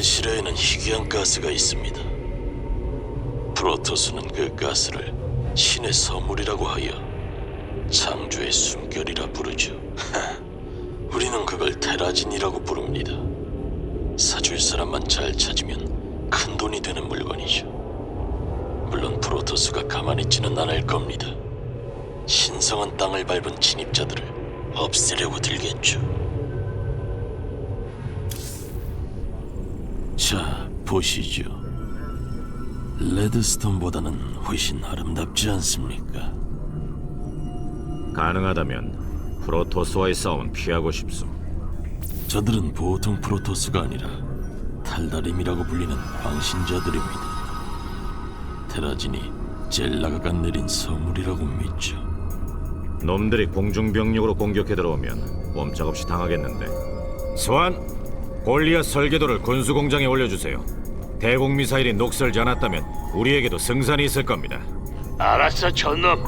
내실에는 희귀한 가스가 있습니다. 프로토스는 그 가스를 신의 선물이라고 하여 창조의 숨결이라 부르죠. 하, 우리는 그걸 테라진이라고 부릅니다. 사줄 사람만 잘 찾으면 큰 돈이 되는 물건이죠. 물론 프로토스가 가만히 있지는 않을 겁니다. 신성한 땅을 밟은 진입자들을 없애려고 들겠죠. 자, 보시죠. 레드스톤보다는 훨씬 아름답지 않습니까? 가능하다면 프로토스와의 싸움은 피하고 싶소. 저들은 보통 프로토스가 아니라 탈다림이라고 불리는 광신자들입니다. 테라진이 젤라가가 내린 선물이라고 믿죠. 놈들이 공중병력으로 공격해 들어오면 꼼짝없이 당하겠는데. 소환, 골리앗 설계도를 군수 공장에 올려주세요. 대공 미사일이 녹슬지 않았다면 우리에게도 승산이 있을 겁니다. 알았어, 전놈.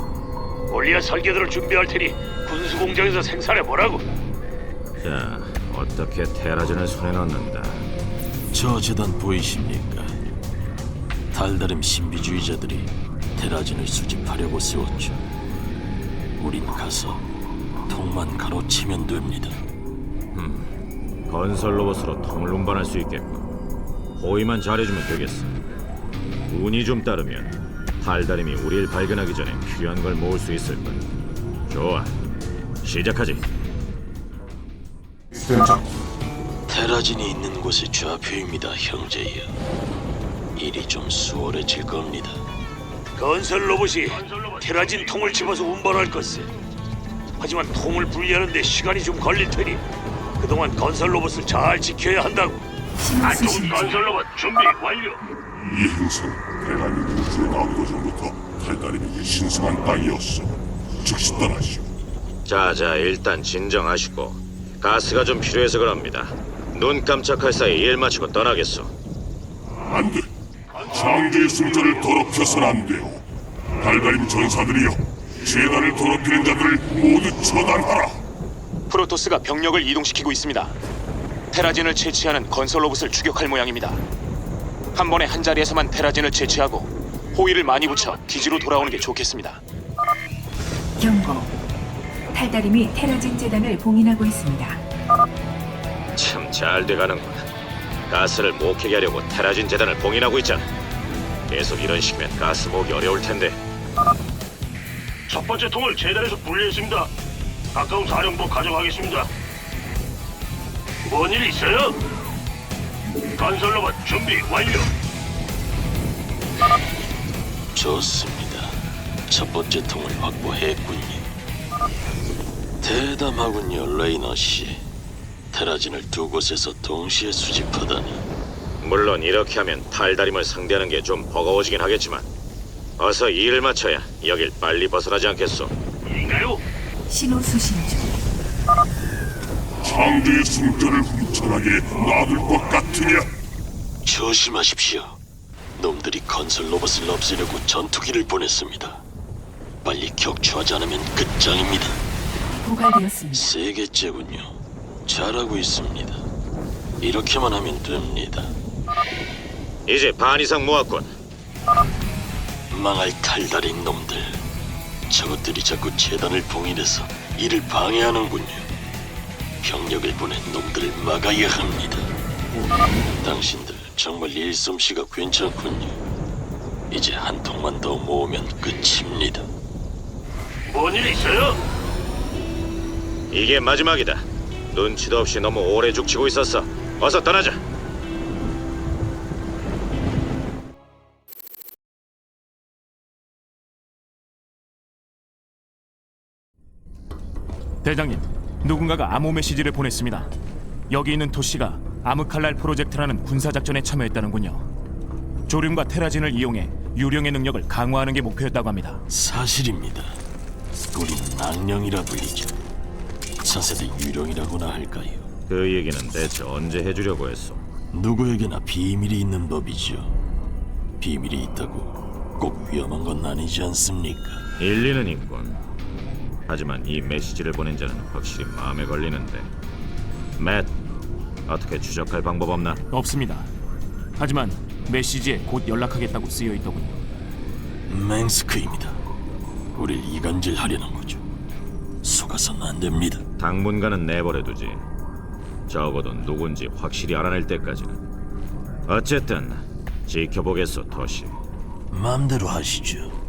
골리앗 설계도를 준비할 테니 군수 공장에서 생산해 보라고. 자, 어떻게 테라진을 손에 넣는다. 저 재단 보이십니까? 달다림 신비주의자들이 테라진을 수집하려고 세웠죠. 우린 가서 통만 가로치면 됩니다. 건설 로봇으로 통을 운반할 수 있겠고 호위만 잘해주면 되겠어. 운이 좀 따르면 달다림이 우리를 발견하기 전에 필요한 걸 모을 수 있을 거야. 좋아, 시작하지. 테라진이 있는 곳의 좌표입니다, 형제여. 일이 좀 수월해질 겁니다. 건설 로봇이 테라진 통을 집어서 운반할 것세. 하지만 통을 분리하는데 시간이 좀 걸릴 테니 그동안 건설 로봇을 잘 지켜야 한다고. 안 좋은 건설 로봇 준비 완료. 이 행성 대단히 우주에 나오기 전부터 달달임에게 신성한 땅이었어. 즉시 떠나시오. 자자, 일단 진정하시고 가스가 좀 필요해서 그럽니다. 눈 깜짝할 사이 일 마치고 떠나겠소. 안 돼. 창조의 승자를 더럽혀서는 안 돼요. 달달임 전사들이여, 재단을 더럽히는 자들을 모두 처단하라. 프로토스가 병력을 이동시키고 있습니다. 테라진을 채취하는 건설 로봇을 추격할 모양입니다. 한 번에 한 자리에서만 테라진을 채취하고 호위를 많이 붙여 기지로 돌아오는 게 좋겠습니다. 경고. 탈다림이 테라진 재단을 봉인하고 있습니다. 참 잘 돼가는군. 가스를 목회게 하려고 테라진 재단을 봉인하고 있잖아. 계속 이런 식이면 가스 모으기 어려울 텐데. 첫 번째 통을 재단에서 분리했습니다. 가까운 사령부 가져가겠습니다. 뭔 일 있어요? 건설 로봇 준비 완료. 좋습니다. 첫 번째 통을 확보했군요. 대담하군요, 레이너 씨. 테라진을 두 곳에서 동시에 수집하다니. 물론 이렇게 하면 탈다림을 상대하는 게 좀 버거워지긴 하겠지만 어서 일을 마쳐야 여길 빨리 벗어나지 않겠소. 인가요? 신호 수신 중. 창조의 승자를 훔쳐나게 놔둘 것 같으냐? 조심하십시오. 놈들이 건설 로봇을 없애려고 전투기를 보냈습니다. 빨리 격추하지 않으면 끝장입니다. 고갈되었습니다. 세 개째군요. 잘하고 있습니다. 이렇게만 하면 됩니다. 이제 반 이상 모았군. 망할 탈달인 놈들. 저것들이 자꾸 재단을 봉인해서 일을 방해하는군요. 병력을 보낸 놈들을 막아야 합니다. 당신들 정말 일솜씨가 괜찮군요. 이제 한 통만 더 모으면 끝입니다. 뭔 일 있어요? 이게 마지막이다. 눈치도 없이 너무 오래 죽치고 있었어. 어서 떠나자. 대장님, 누군가가 암호 메시지를 보냈습니다. 여기 있는 도시가 아무칼날 프로젝트라는 군사 작전에 참여했다는군요. 조륨과 테라진을 이용해 유령의 능력을 강화하는 게 목표였다고 합니다. 사실입니다. 우린 악령이라 불리죠. 차세대 유령이라고나 할까요? 그 얘기는 대체 언제 해주려고 했어? 누구에게나 비밀이 있는 법이죠. 비밀이 있다고 꼭 위험한 건 아니지 않습니까? 일리는 있군. 하지만 이 메시지를 보낸 자는 확실히 마음에 걸리는데. 맷, 어떻게 추적할 방법 없나? 없습니다. 하지만 메시지에 곧 연락하겠다고 쓰여 있더군요. 맹스크입니다. 우릴 이간질하려는 거죠. 속아서는 안 됩니다. 당분간은 내버려두지. 적어도 누군지 확실히 알아낼 때까지는. 어쨌든 지켜보겠소, 토시. 마음대로 하시죠.